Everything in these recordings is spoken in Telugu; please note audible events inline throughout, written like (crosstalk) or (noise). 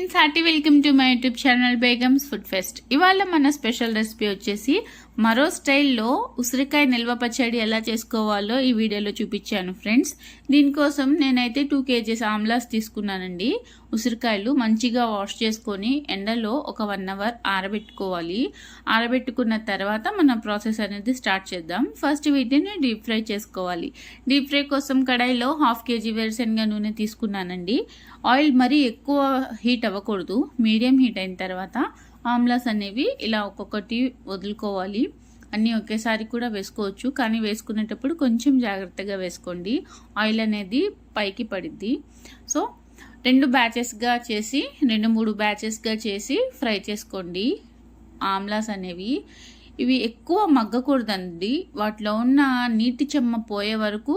Friends hearty welcome to my YouTube channel Begum's food fest. ఇవాళ మన స్పెషల్ రెసిపీ వచ్చేసి మరో స్టైల్లో ఉసిరికాయ నిల్వ పచ్చడి ఎలా చేసుకోవాలో ఈ వీడియోలో చూపించాను ఫ్రెండ్స్. దీనికోసం నేనైతే టూ కేజీస్ ఆమ్లాస్ తీసుకున్నానండి. ఉసిరికాయలు మంచిగా వాష్ చేసుకొని ఎండలో ఒక వన్ అవర్ ఆరబెట్టుకోవాలి. ఆరబెట్టుకున్న తర్వాత మన ప్రాసెస్ అనేది స్టార్ట్ చేద్దాం. ఫస్ట్ వీటిని డీప్ ఫ్రై చేసుకోవాలి. డీప్ ఫ్రై కోసం కడాయిలో హాఫ్ కేజీ వేరుశనగ నూనె తీసుకున్నానండి. ఆయిల్ మరీ ఎక్కువ హీట్ అవ్వకూడదు. మీడియం హీట్ అయిన తర్వాత ఆమ్లాస్ అనేవి ఇలా ఒక్కొక్కటి వదులుకోవాలి. అన్నీ ఒకేసారి కూడా వేసుకోవచ్చు. కానీ వేసుకునేటప్పుడు కొంచెం జాగ్రత్తగా వేసుకోండి. ఆయిల్ అనేది పైకి పడిద్ది. సో రెండు బ్యాచెస్గా చేసి రెండు మూడు బ్యాచెస్గా చేసి ఫ్రై చేసుకోండి ఆమ్లాస్ అనేవి. ఇవి ఎక్కువ మగ్గకూడదండి. వాటిలో ఉన్న నీటి చెమ్మ పోయే వరకు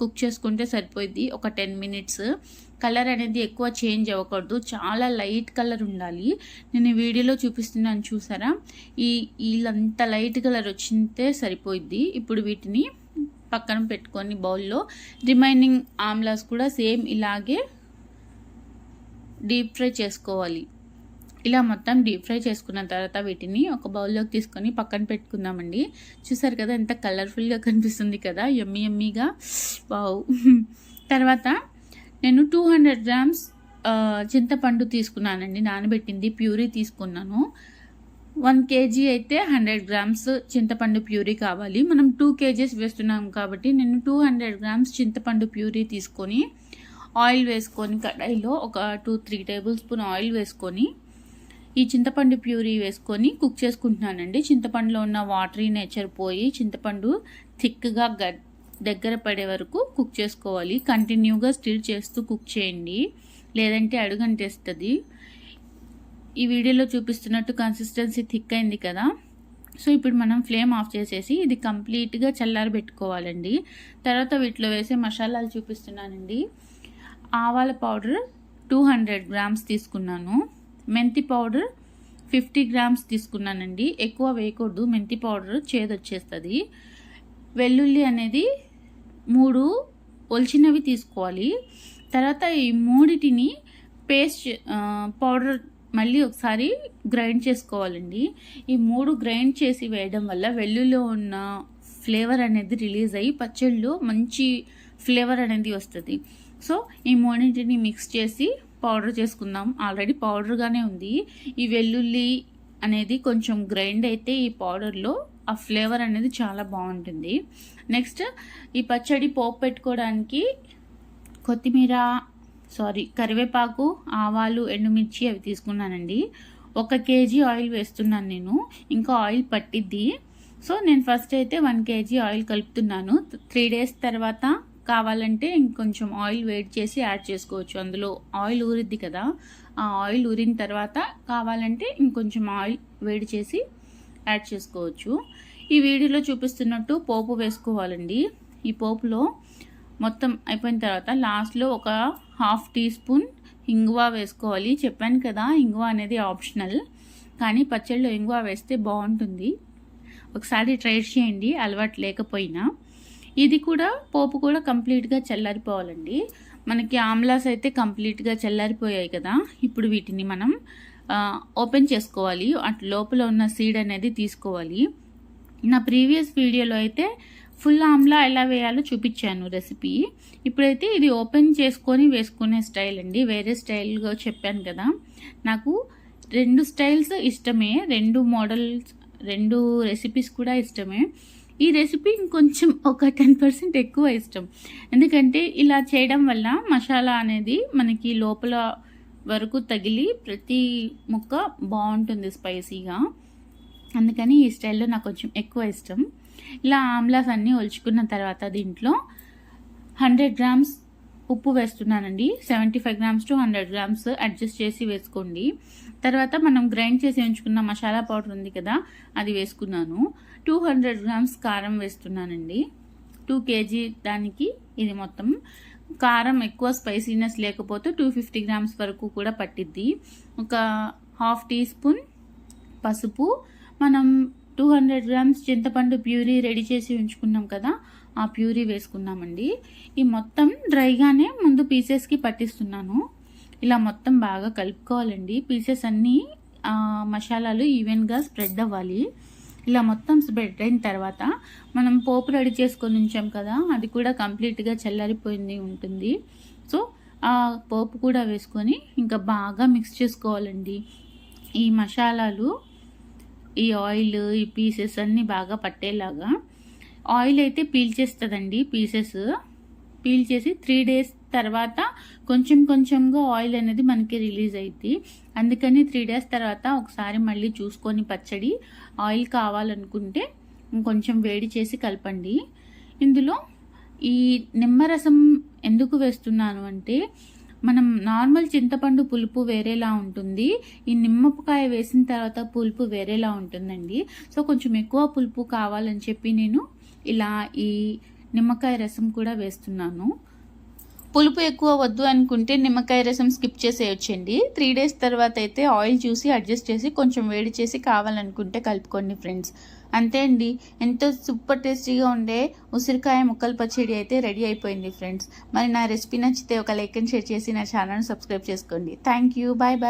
కుక్ చేసుకుంటే సరిపోయింది ఒక టెన్ మినిట్స్. కలర్ అనేది ఎక్కువ చేంజ్ అవ్వకూడదు. చాలా లైట్ కలర్ ఉండాలి. నేను వీడియోలో చూపిస్తున్నాను చూసారా? ఈ వీళ్ళంత లైట్ కలర్ వచ్చింటే సరిపోయిద్ది. ఇప్పుడు వీటిని పక్కన పెట్టుకొని బౌల్లో రిమైనింగ్ ఆమ్లాస్ కూడా సేమ్ ఇలాగే డీప్ ఫ్రై చేసుకోవాలి. ఇలా మొత్తం డీప్ ఫ్రై చేసుకున్న తర్వాత వీటిని ఒక బౌల్లోకి తీసుకొని పక్కన పెట్టుకుందామండి. చూసారు కదా ఎంత కలర్ఫుల్గా కనిపిస్తుంది కదా? ఎమ్మి ఎమ్మిగా వావ్. (laughs) తర్వాత నేను టూ హండ్రెడ్ గ్రామ్స్ చింతపండు తీసుకున్నానండి. నానబెట్టింది ప్యూరీ తీసుకున్నాను. వన్ కేజీ అయితే హండ్రెడ్ గ్రామ్స్ చింతపండు ప్యూరీ కావాలి. మనం టూ కేజీస్ వేస్తున్నాం కాబట్టి నేను టూ హండ్రెడ్ గ్రామ్స్ చింతపండు ప్యూరీ తీసుకొని ఆయిల్ వేసుకొని కడాయిలో ఒక two three tablespoon oil వేసుకొని ఈ చింతపండు ప్యూరీ వేసుకొని కుక్ చేసుకుంటున్నానండి. చింతపండులో ఉన్న వాటరీ నేచర్ పోయి చింతపండు థిక్గా గట్ దగ్గర పడే వరకు కుక్ చేసుకోవాలి. కంటిన్యూగా స్టిల్ చేస్తూ కుక్ చేయండి. లేదంటే అడుగంటేస్తుంది. ఈ వీడియోలో చూపిస్తున్నట్టు కన్సిస్టెన్సీ థిక్ అయింది కదా. సో ఇప్పుడు మనం ఫ్లేమ్ ఆఫ్ చేసేసి ఇది కంప్లీట్గా చల్లారి పెట్టుకోవాలండి తర్వాత వీటిలో వేసే మసాలాలు చూపిస్తున్నానండి. ఆవాల పౌడర్ టూ హండ్రెడ్ గ్రామ్స్ తీసుకున్నాను. మెంతి పౌడర్ ఫిఫ్టీ గ్రామ్స్ తీసుకున్నానండి. ఎక్కువ వేయకూడదు. మెంతి పౌడర్ చేదొచ్చేస్తుంది. వెల్లుల్లి అనేది మూడు ఒలిచినవి తీసుకోవాలి. తర్వాత ఈ మూడిటిని పేస్ట్ పౌడర్ మళ్ళీ ఒకసారి గ్రైండ్ చేసుకోవాలండి. ఈ మూడు గ్రైండ్ చేసి వేయడం వల్ల వెల్లుల్లో ఉన్న ఫ్లేవర్ అనేది రిలీజ్ అయ్యి పచ్చళ్ళు మంచి ఫ్లేవర్ అనేది వస్తుంది. సో ఈ మూడింటిని మిక్స్ చేసి పౌడర్ చేసుకుందాం. ఆల్రెడీ పౌడర్గానే ఉంది. ఈ వెల్లుల్లి అనేది కొంచెం గ్రైండ్ అయితే ఈ పౌడర్లో ఆ ఫ్లేవర్ అనేది చాలా బాగుంటుంది. నెక్స్ట్ ఈ పచ్చడి పోపు పెట్టుకోవడానికి కొత్తిమీర సారీ కరివేపాకు ఆవాలు ఎండుమిర్చి అవి తీసుకున్నానండి. ఒక కేజీ ఆయిల్ వేస్తున్నాను నేను. ఇంకా ఆయిల్ పట్టిద్ది. సో నేను ఫస్ట్ అయితే వన్ కేజీ ఆయిల్ కలుపుతున్నాను. త్రీ డేస్ తర్వాత కావాలంటే ఇంకొంచెం ఆయిల్ వేడి చేసి యాడ్ చేసుకోవచ్చు. అందులో ఆయిల్ ఊరిద్ది కదా. ఆ ఆయిల్ ఊరిన తర్వాత కావాలంటే ఇంకొంచెం ఆయిల్ వేడి చేసి యాడ్ చేసుకోవచ్చు. ఈ వీడియోలో చూపిస్తున్నట్టు పోపు వేసుకోవాలండి. ఈ పోపులో మొత్తం అయిపోయిన తర్వాత లాస్ట్లో ఒక హాఫ్ టీ స్పూన్ ఇంగువ వేసుకోవాలి. చెప్పాను కదా ఇంగువ అనేది ఆప్షనల్. కానీ పచ్చళ్ళలో ఇంగువ వేస్తే బాగుంటుంది. ఒకసారి ట్రై చేయండి అలవాటు లేకపోయినా. ఇది కూడా పోపు కూడా కంప్లీట్గా చల్లారిపోవాలండి. మనకి ఆమ్లాస్ అయితే కంప్లీట్గా చల్లారిపోయాయి కదా. ఇప్పుడు వీటిని మనం ఓపెన్ చేసుకోవాలి. అటు లోపల ఉన్న సీడ్ అనేది తీసుకోవాలి. నా ప్రీవియస్ వీడియోలో అయితే ఫుల్ ఆమ్లా ఎలా వేయాలో చూపించాను రెసిపీ ఇప్పుడైతే ఇది ఓపెన్ చేసుకొని వేసుకునే స్టైల్ అండి. వేరే స్టైల్గా చెప్పాను కదా. నాకు రెండు స్టైల్స్ ఇష్టమే. రెండు మోడల్స్ రెండు రెసిపీస్ కూడా ఇష్టమే. ఈ రెసిపీ ఇంకొంచెం ఒక టెన్ పర్సెంట్ ఎక్కువ ఇష్టం. ఎందుకంటే ఇలా చేయడం వల్ల మసాలా అనేది మనకి లోపల వరకు తగిలి ప్రతి ముక్క బాగుంటుంది స్పైసీగా. అందుకని ఈ స్టైల్లో నాకు కొంచెం ఎక్కువ ఇష్టం. ఇలా ఆమ్లాస్ అన్నీ ఒలుచుకున్న తర్వాత దీంట్లో హండ్రెడ్ గ్రామ్స్ ఉప్పు వేస్తున్నానండి. Seventy five grams to hundred grams adjust చేసి వేసుకోండి. తర్వాత మనం గ్రైండ్ చేసి ఉంచుకున్న మసాలా పౌడర్ ఉంది కదా అది వేసుకున్నాను. టూ హండ్రెడ్ గ్రామ్స్ కారం వేస్తున్నానండి. టూ కేజీ దానికి ఇది మొత్తం. కారం ఎక్కువ స్పైసీనెస్ లేకపోతే టూ ఫిఫ్టీ గ్రామ్స్ వరకు కూడా పట్టిద్ది. ఒక హాఫ్ టీ స్పూన్ పసుపు. మనం టూ హండ్రెడ్ గ్రామ్స్ చింతపండు ప్యూరీ రెడీ చేసి ఉంచుకున్నాం కదా ఆ ప్యూరీ వేసుకున్నామండి ఈ మొత్తం డ్రైగానే ముందు పీసెస్కి పట్టిస్తున్నాను. ఇలా మొత్తం బాగా కలుపుకోవాలండి. పీసెస్ అన్నీ మసాలాలు ఈవెన్గా స్ప్రెడ్ అవ్వాలి. ఇలా మొత్తం స్ప్రెడ్ అయిన తర్వాత మనం పోపు రెడీ చేసుకొని ఉంచాం కదా అది కూడా కంప్లీట్గా చల్లారిపోయింది ఉంటుంది. సో ఆ పోపు కూడా వేసుకొని ఇంకా బాగా మిక్స్ చేసుకోవాలండి. ఈ మసాలాలు ఈ ఆయిల్ ఈ పీసెస్ అన్నీ బాగా పట్టేలాగా. ఆయిల్ అయితే పీల్ చేస్తుందండి పీసెస్ పీల్ చేసి త్రీ డేస్ తర్వాత కొంచెం కొంచెంగా ఆయిల్ అనేది మనకి రిలీజ్ అయింది అందుకని త్రీ డేస్ తర్వాత ఒకసారి మళ్ళీ చూసుకొని పచ్చడి ఆయిల్ కావాలనుకుంటే కొంచెం వేడి చేసి కలపండి. ఇందులో ఈ నిమ్మరసం ఎందుకు వేస్తున్నాను అంటే మనం నార్మల్ చింతపండు పులుపు వేరేలా ఉంటుంది. ఈ నిమ్మకాయ వేసిన తర్వాత పులుపు వేరేలా ఉంటుందండి. సో కొంచెం ఎక్కువ పులుపు కావాలని చెప్పి నేను ఇలా ఈ నిమ్మకాయ రసం కూడా వేస్తున్నాను. పులుపు ఎక్కువ వద్దు అనుకుంటే నిమ్మకాయ రసం స్కిప్ చేసేయొచ్చండి. త్రీ డేస్ తర్వాత అయితే ఆయిల్ చూసి అడ్జస్ట్ చేసి కొంచెం వేడి చేసి కావాలనుకుంటే కలుపుకోండి ఫ్రెండ్స్ అంతే అండి. ఎంతో సూపర్ టేస్టీగా ఉండే ఉసిరికాయ ముక్కల పచ్చడి అయితే రెడీ అయిపోయింది ఫ్రెండ్స్ మరి నా రెసిపీ నచ్చితే ఒక లైక్ అండ్ షేర్ చేసి నా ఛానల్ సబ్స్క్రైబ్ చేసుకోండి. Thank you bye bye